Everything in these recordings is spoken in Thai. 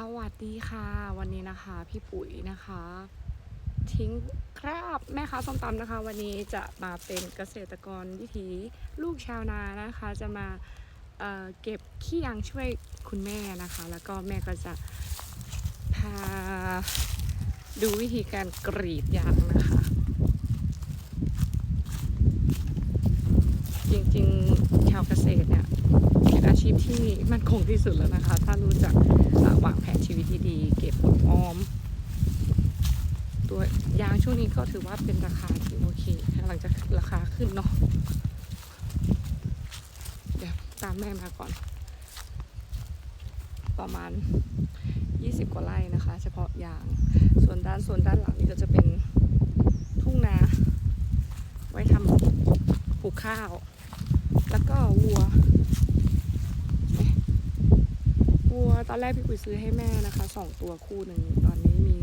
สวัสดีค่ะ วันนี้นะคะ พี่ปุ๋ยนะคะ ทิ้งคราบแม่ค้าส้มตำนะคะ วันนี้จะมาเป็นเกษตรกรวิถีลูกชาวนานะคะ จะมาเเก็บขี้ยางช่วยคุณแม่นะคะ แล้วก็แม่ก็จะพาดูวิธีการกรีดยางนะคะ จริงๆชาวเกษตร ชีพที่มั่นคงที่สุดแล้วนะคะ ถ้ารู้จักวางแผนชีวิตที่ดีเก็บออม ตัวยางช่วงนี้ก็ถือว่าเป็นราคาที่โอเคกำลังจะราคาขึ้นเนาะเดี๋ยวตามแม่มาก่อน ประมาณ 20 กว่าไร่นะคะ เฉพาะยาง ส่วนด้านส่วนด้านหลังนี่ก็จะเป็นทุ่งนา ไว้ทำปลูกข้าว แล้วก็วัว วัว ตอนแรกพี่ปุ๋ยซื้อให้แม่นะคะสองตัวคู่หนึ่งตอนนี้มี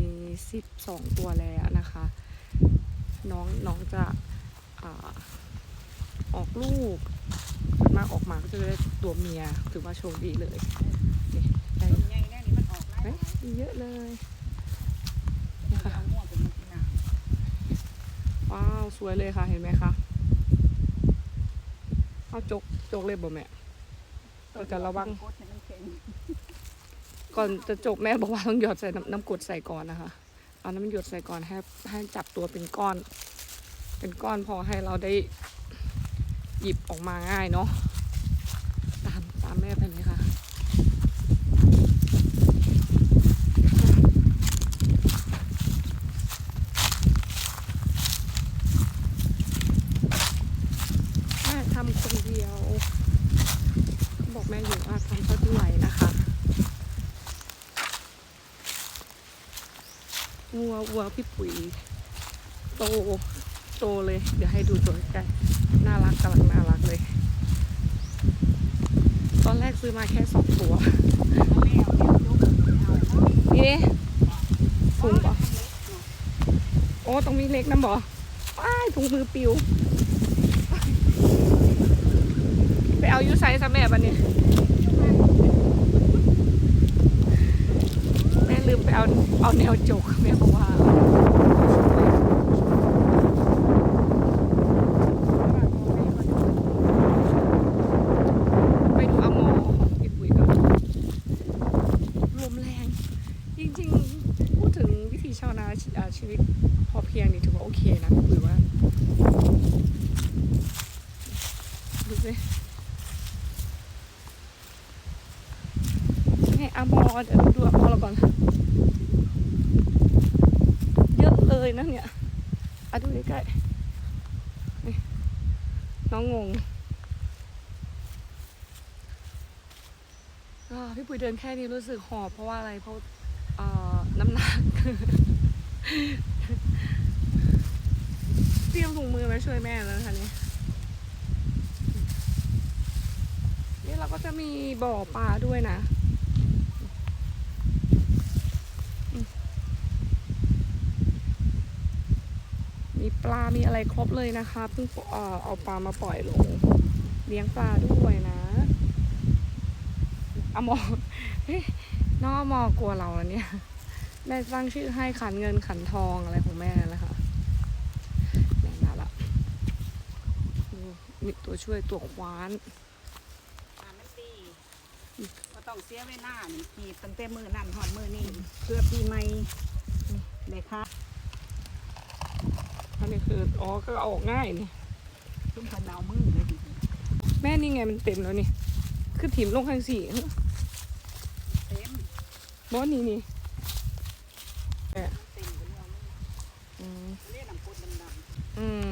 สิบสองตัวแล้วนะคะ น้องน้องจะอาออกลูกส่วนมากออกมาก็จะได้ตัวเมียถือว่าโชคดีเลยนี่ได้ต้นใหญ่แน่นี่มันออกหลายไหมมีเยอะเลยนี่เอาค่ะม่วงเป็นมันกินน้ว้าวสวยเลยค่ะเห็นไหมคะเอาจกจกเลยบ่แม่ำเราจะระวัง ก่อนจะจบแม่บอกว่าต้องหยอดใส่น้ำน้ำกรดใส่ก่อนนะคะเอาน้ำหยดใส่ก่อนให้ให้จับตัวเป็นก้อน เป็นก้อนพอให้เราได้หยิบออกมาง่ายเนาะตามตามแม่ไปเลยค่ะ แม่ทำคนเดียวเขาบอกแม่อยู่ว่าทำเท่าที่ไหวนะคะ วัววัวพี่ปุ๋ยโตโตเลย เดี๋ยวให้ดูตัวใกล้ๆน่ารักกำลังน่ารักเลย ตอนแรกซื้อมาแค่สองตัวเอ๊ะถุงปะโอ้ตรงมีเล็กน้ำบ่ป้ายถุงมือปิว ไปเอายูไซส์ซะแม่บันเนี่ยแม่ลืมไปเอาเอาแนวจกแม่บอกว่าไปดูอาโมของพี่ปุ๋ยก่อนลมแรงจริงๆพูดถึงวิธีชาวนาชีอ่าชีวิตพอเพียงนี่ถือว่าโอเคนะพี่ปุ๋ยว่าดูสินี่อาโมเดี๋ยวดูอาโมเราก่อน เยอะเลยนะเนี่ยอะดูใกล้ๆน้องงงพี่ปุ๋ยเดินแค่นี้รู้สึกหอบเพราะว่าอะไรเพราะเอ่อน้ำหนัก เตรียมถุงมือมาช่วยแม่แล้วนะคะนี่นี่เราก็จะมีบ่อปลาด้วยนะ มีปลา มีอะไรครบเลยนะคะเพิ่งเอ่อเอาปลามาปล่อยลง เลี้ยงปลาด้วยนะอะมอเฮ้ยน้องอะมอกลัวเราแล้วเนี่ย แม่ตั้งชื่อให้ขันเงินขันทองอะไรของแม่นั่นแหละค่ะแม่มาละดูมีตัวช่วยตัวควานอ่ามันดีก็ต้องเสียเวลานี่ขีดตั้งแต่มือนั่นหอดมือนี่เพื่อปีใหม่เลยค่ะ อันนี้คืออ๋อก็ออกง่ายนี่ชุ่มพันดาวมือเลยดแม่นี่ไงมันเต็มแล้วนี่ คือถิ่มลงข้างสี่เต็มบอนี่นี่เต็มเต็มเลยอืมอืม